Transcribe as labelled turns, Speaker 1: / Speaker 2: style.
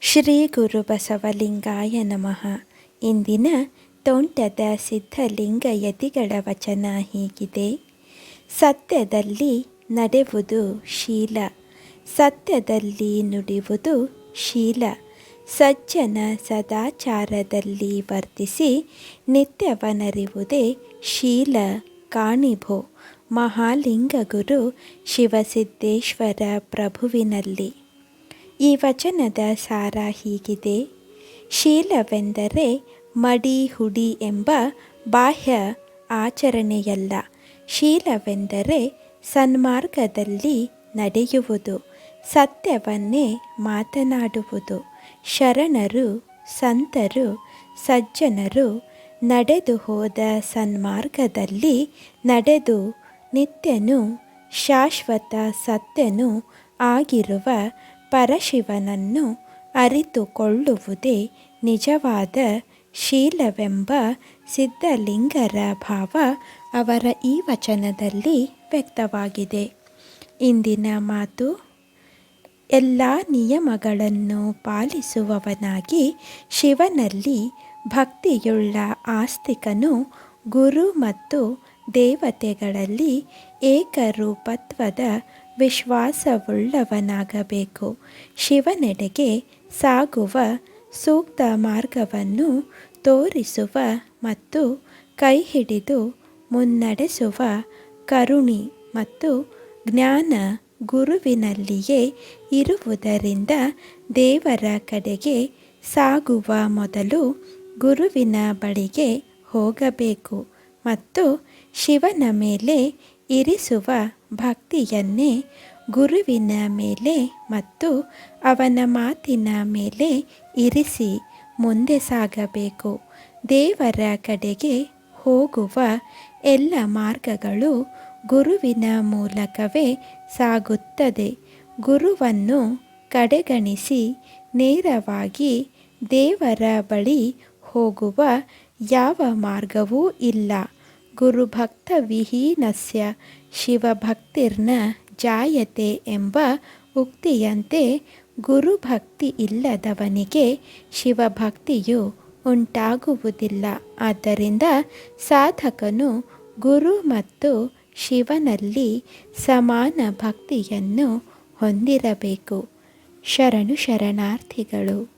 Speaker 1: ಶ್ರೀ ಗುರು ಬಸವಲಿಂಗಾಯ ನಮಃ. ಇಂದಿನ ತೋಂಟದ ಸಿದ್ಧಲಿಂಗ ಯತಿಗಳ ವಚನ ಹೀಗಿದೆ. ಸತ್ಯದಲ್ಲಿ ನಡೆವುದು ಶೀಲ. ಸತ್ಯದಲ್ಲಿ ನುಡಿವುದು ಶೀಲ. ಸಜ್ಜನ ಸದಾಚಾರದಲ್ಲಿ ವರ್ತಿಸಿ ನಿತ್ಯವನರಿವುದೇ ಶೀಲ. ಕಾಣಿಭೋ ಮಹಾಲಿಂಗ ಗುರು ಶಿವಸಿದ್ದೇಶ್ವರ ಪ್ರಭುವಿನಲ್ಲಿ. ಈ ವಚನದ ಸಾರ ಹೀಗಿದೆ. ಶೀಲವೆಂದರೆ ಮಡಿ ಹುಡಿ ಎಂಬ ಬಾಹ್ಯ ಆಚರಣೆಯಲ್ಲ. ಶೀಲವೆಂದರೆ ಸನ್ಮಾರ್ಗದಲ್ಲಿ ನಡೆಯುವುದು, ಸತ್ಯವನ್ನೇ ಮಾತನಾಡುವುದು. ಶರಣರು, ಸಂತರು, ಸಜ್ಜನರು ನಡೆದು ಹೋದ ಸನ್ಮಾರ್ಗದಲ್ಲಿ ನಡೆದು ನಿತ್ಯನು ಶಾಶ್ವತ ಸತ್ಯನು ಆಗಿರುವ ಪರಶಿವನನ್ನು ಅರಿತುಕೊಳ್ಳುವುದೇ ನಿಜವಾದ ಶೀಲವೆಂಬ ಸಿದ್ಧಲಿಂಗರ ಭಾವ ಅವರ ಈ ವಚನದಲ್ಲಿ ವ್ಯಕ್ತವಾಗಿದೆ. ಇಂದಿನ ಮಾತು ಎಲ್ಲ ನಿಯಮಗಳನ್ನು ಪಾಲಿಸುವವನಾಗಿ ಶಿವನಲ್ಲಿ ಭಕ್ತಿಯುಳ್ಳ ಆಸ್ತಿಕನು ಗುರು ಮತ್ತು ದೇವತೆಗಳಲ್ಲಿ ಏಕರೂಪತ್ವದ ವಿಶ್ವಾಸವುಳ್ಳವನಾಗಬೇಕು. ಶಿವನೆಡೆಗೆ ಸಾಗುವ ಸೂಕ್ತ ಮಾರ್ಗವನ್ನು ತೋರಿಸುವ ಮತ್ತು ಕೈ ಹಿಡಿದು ಮುನ್ನಡೆಸುವ ಕರುಣಿ ಮತ್ತು ಜ್ಞಾನ ಗುರುವಿನಲ್ಲಿಯೇ ಇರುವುದರಿಂದ ದೇವರ ಕಡೆಗೆ ಸಾಗುವ ಮೊದಲು ಗುರುವಿನ ಬಳಿಗೆ ಹೋಗಬೇಕು ಮತ್ತು ಶಿವನ ಮೇಲೆ ಇರಿಸುವ ಭಕ್ತಿಯನ್ನೇ ಗುರುವಿನ ಮೇಲೆ ಮತ್ತು ಅವನ ಮಾತಿನ ಮೇಲೆ ಇರಿಸಿ ಮುಂದೆ ಸಾಗಬೇಕು. ದೇವರ ಕಡೆಗೆ ಹೋಗುವ ಎಲ್ಲ ಮಾರ್ಗಗಳು ಗುರುವಿನ ಮೂಲಕವೇ ಸಾಗುತ್ತದೆ. ಗುರುವನ್ನು ಕಡೆಗಣಿಸಿ ನೇರವಾಗಿ ದೇವರ ಬಳಿ ಹೋಗುವ ಯಾವ ಮಾರ್ಗವೂ ಇಲ್ಲ. ಗುರುಭಕ್ತವಿಹೀನಸ್ಯ ಶಿವಭಕ್ತಿರ್ನ ಜಾಯತೆ ಎಂಬ ಉಕ್ತಿಯಂತೆ ಗುರುಭಕ್ತಿ ಇಲ್ಲದವನಿಗೆ ಶಿವಭಕ್ತಿಯು ಉಂಟಾಗುವುದಿಲ್ಲ. ಆದ್ದರಿಂದ ಸಾಧಕನು ಗುರು ಮತ್ತು ಶಿವನಲ್ಲಿ ಸಮಾನ ಭಕ್ತಿಯನ್ನು ಹೊಂದಿರಬೇಕು. ಶರಣು ಶರಣಾರ್ಥಿಗಳು.